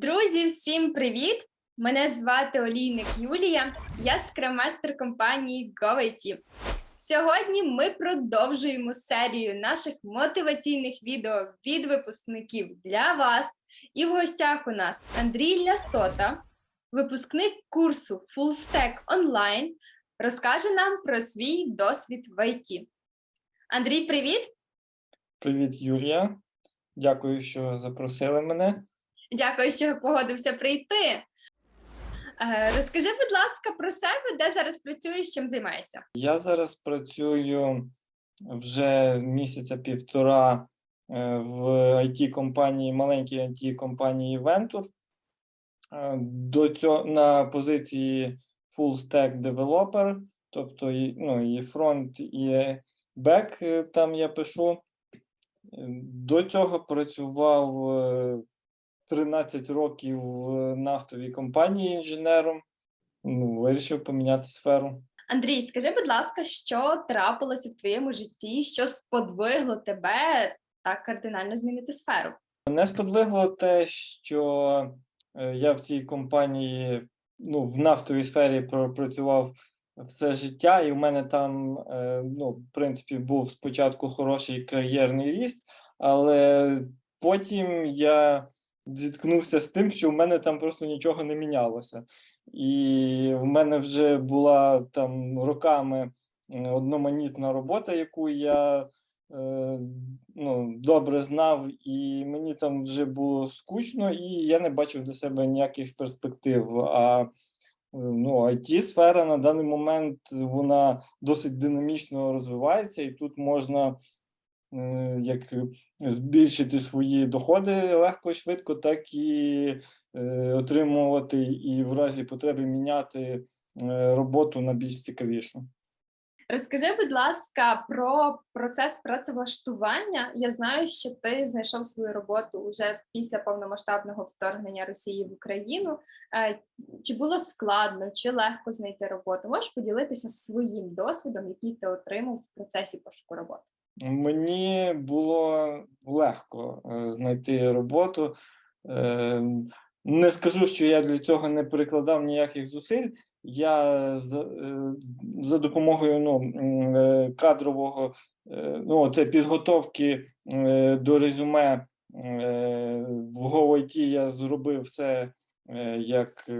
Друзі, всім привіт! Мене звати Олійник Юлія, я скрамастер компанії GoIT. Сьогодні ми продовжуємо серію наших мотиваційних відео від випускників для вас. І в гостях у нас Андрій Лясота, випускник курсу Full Stack Online, розкаже нам про свій досвід в ІТ. Андрій, привіт! Привіт, Юлія. Дякую, що запросили мене. Дякую, що погодився прийти. Е, Розкажи, будь ласка, про себе, де зараз працюєш, чим займаєшся? Я зараз працюю вже місяця півтора е, в it компанії маленькій it компанії Venture. Е, До цього на позиції full stack developer, тобто ну, і фронт, і бек там я пишу. До цього працював 13 років в нафтовій компанії інженером. Ну, вирішив поміняти сферу. Андрій, скажи, будь ласка, що трапилося в твоєму житті, що сподвигло тебе так кардинально змінити сферу? Мене сподвигло те, що е, я в цій компанії, ну, в нафтовій сфері пропрацював все життя, і в мене там, е, ну, в принципі, був спочатку хороший кар'єрний ріст, але потім я зіткнувся з тим, що в мене там просто нічого не мінялося. І в мене вже була там роками одноманітна робота, яку я е, ну, добре знав, і мені там вже було скучно, і я не бачив для себе ніяких перспектив. А е, ну, it сфера на даний момент вона досить динамічно розвивається, і тут можна як збільшити свої доходи легко і швидко, так і е, отримувати і в разі потреби міняти е, роботу на більш цікавішу. Розкажи, будь ласка, про процес працевлаштування. Я знаю, що ти знайшов свою роботу вже після повномасштабного вторгнення Росії в Україну. Е, Чи було складно, чи легко знайти роботу? Можеш поділитися своїм досвідом, який ти отримав в процесі пошуку роботи? Мені було легко е, знайти роботу. Е, Не скажу, що я для цього не прикладав ніяких зусиль. Я за, е, за допомогою ну, кадрового ну, це підготовки до резюме в GoIT я зробив все як,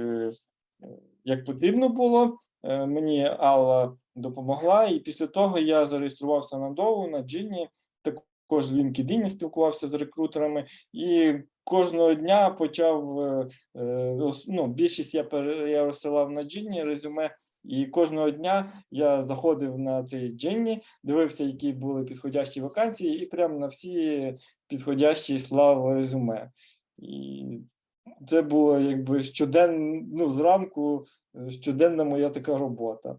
як потрібно було. Мені Алла допомогла, і після того я зареєструвався на Доу, на Джині, також в LinkedIn спілкувався з рекрутерами, і кожного дня почав е, е, ну, більшість я я розсилав на Джині резюме. І кожного дня я заходив на цей Джинні, дивився, які були підходящі вакансії, і прямо на всі підходящі слав резюме. І це було якби щоденно, ну, зранку е, щоденна моя така робота.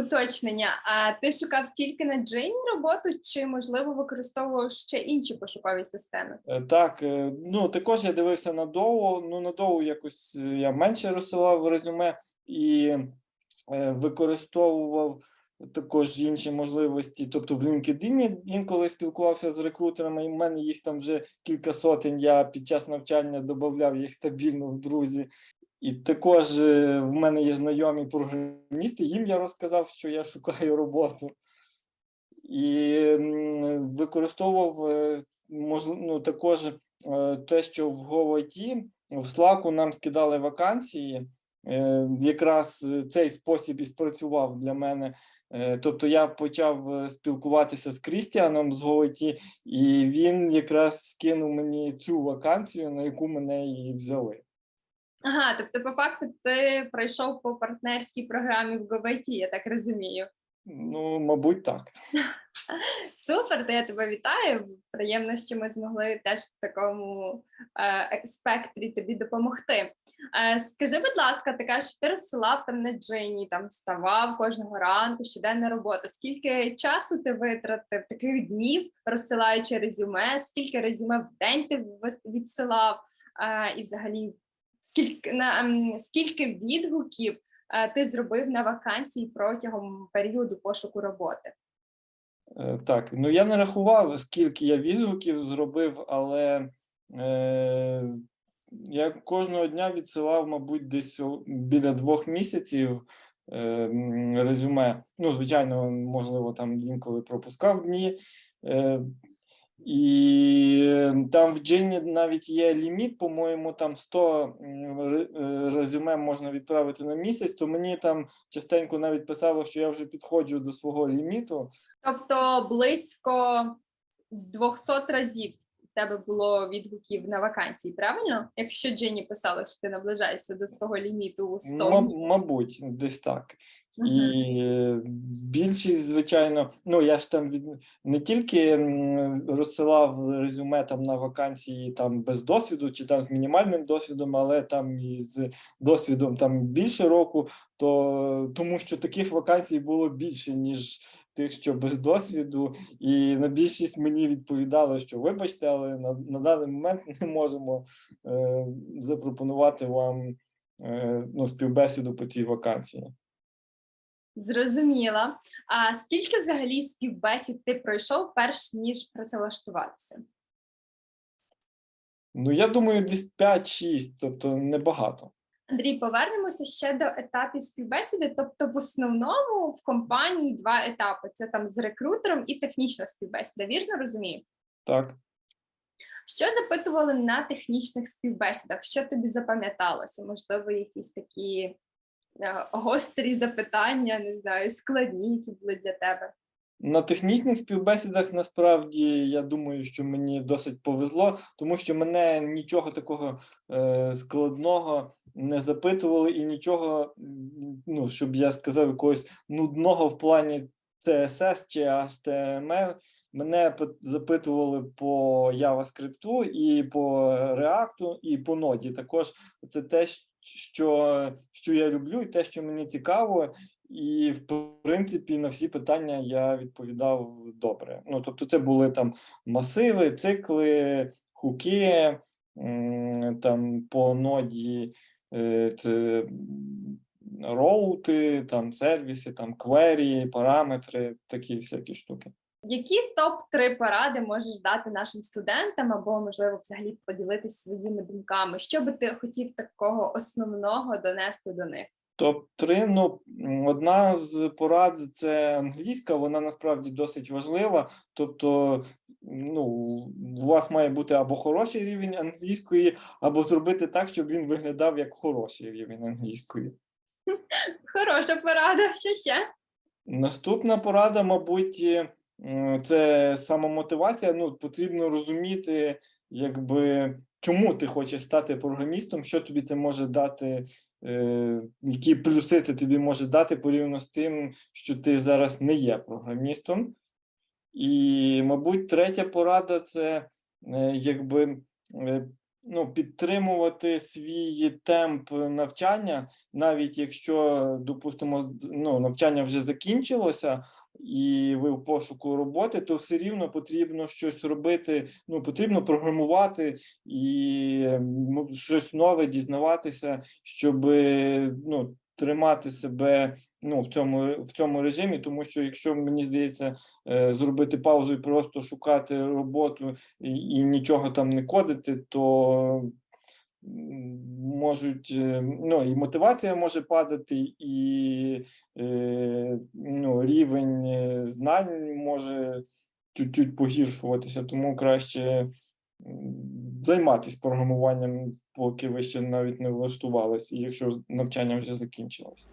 Уточнення. А ти шукав тільки на Джині роботу, чи можливо використовував ще інші пошукові системи? Е, Так, е, ну також я дивився на Доу. Ну на Доу якось е, я менше розсилав резюме і використовував також інші можливості. Тобто в LinkedIn інколи спілкувався з рекрутерами, і в мене їх там вже кілька сотень. Я під час навчання додавав їх стабільно в друзі. І також е, в мене є знайомі програмісти, їм я розказав, що я шукаю роботу. І використовував е, ну, також е, те, що в GoIT, в Slack нам скидали вакансії. Якраз цей спосіб і спрацював для мене. Тобто я почав спілкуватися з Крістіаном з GoIT, і він якраз скинув мені цю вакансію, на яку мене і взяли. Ага, тобто, по факту, ти пройшов по партнерській програмі в GoBIT, я так розумію. Ну, мабуть, так. Супер, то я тебе вітаю. Приємно, що ми змогли теж в такому е, спектрі тобі допомогти. Е, скажи, будь ласка, ти кажеш, ти розсилав там на Джині, там вставав кожного ранку, щоденна робота. Скільки часу ти витратив таких днів, розсилаючи резюме? Скільки резюме в день ти відсилав? Е, і взагалі, скільки на ем, скільки відгуків е, ти зробив на вакансії протягом періоду пошуку роботи? Е, Так, ну я не рахував, скільки я відгуків зробив, але е, я кожного дня відсилав, мабуть, десь біля двох місяців е, резюме. Ну, звичайно, можливо, там інколи пропускав дні. Е, і там в Джині навіть є ліміт, по-моєму, там 100 м, ре- е, резюме можна відправити на місяць, то мені там частенько навіть писало, що я вже підходжу до свого ліміту. Тобто близько 200 разів тебе було відгуків на вакансії, правильно? Якщо Дженні писала, що ти наближаєшся до свого ліміту у 100. Ма- мабуть, десь так. Мгм. І більшість, звичайно, ну я ж там від не тільки розсилав резюме там на вакансії там без досвіду чи там з мінімальним досвідом, але там і з досвідом там більше року, то тому що таких вакансій було більше, ніж тих, що без досвіду, і на більшість мені відповідали, що вибачте, але на, на даний момент не можемо е, запропонувати вам е, ну, співбесіду по цій вакансії. Зрозуміла. А скільки взагалі співбесід ти пройшов, перш ніж працевлаштуватися? Ну, я думаю, десь 5-6, тобто небагато. Андрій, повернемося ще до етапів співбесіди. Тобто, в основному в компанії два етапи: це там з рекрутером і технічна співбесіда. Вірно розумію? Так. Що запитували на технічних співбесідах? Що тобі запам'яталося? Можливо, якісь такі е, гострі запитання, не знаю, складні, які були для тебе. На технічних співбесідах насправді я думаю, що мені досить повезло, тому що мене нічого такого е, складного не запитували, і нічого, ну, щоб я сказав, якогось нудного в плані CSS чи HTML. Мене пи- запитували по JavaScript і по React, і по ноді. Також це те, що, що я люблю, і те, що мені цікаво. І в принципі на всі питання я відповідав добре. Ну тобто, це були там масиви, цикли, хуки, там по ноді це роути, там сервіси, там квері, параметри, такі всякі штуки. Які топ-3 поради можеш дати нашим студентам, або, можливо, взагалі поділитися своїми думками? Що би ти хотів такого основного донести до них? Топ-3, ну одна з порад це англійська, вона насправді досить важлива. Тобто, ну, у вас має бути або хороший рівень англійської, або зробити так, щоб він виглядав як хороший рівень англійської. Хороша порада. Що ще? Наступна порада, мабуть, е, це самомотивація. Ну, потрібно розуміти, якби чому ти хочеш стати програмістом, що тобі це може дати, е, які плюси це тобі може дати порівняно з тим, що ти зараз не є програмістом. І, мабуть, третя порада це е, якби е, ну, підтримувати свій темп навчання, навіть якщо, допустимо, ну, навчання вже закінчилося, і ви в пошуку роботи, то все рівно потрібно щось робити. Ну, потрібно програмувати і щось нове дізнаватися, щоб ну, тримати себе ну, в цьому в цьому режимі, тому що якщо мені здається е, зробити паузу і просто шукати роботу і, і нічого там не кодити, то можуть е, ну і мотивація може падати, і е, ну, рівень знань може чуть-чуть погіршуватися, тому краще займатися програмуванням, поки ви ще навіть не влаштувались, і якщо навчання вже закінчилось.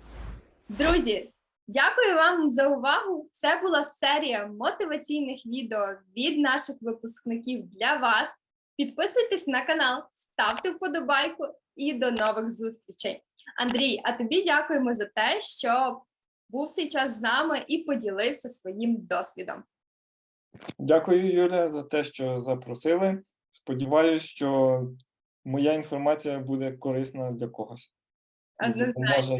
Друзі, дякую вам за увагу. Це була серія мотиваційних відео від наших випускників для вас. Підписуйтесь на канал, ставте вподобайку і до нових зустрічей. Андрій, а тобі дякуємо за те, що був цей час з нами і поділився своїм досвідом. Дякую, Юля, за те, що запросили. Сподіваюсь, що моя інформація буде корисна для когось. Однозначно.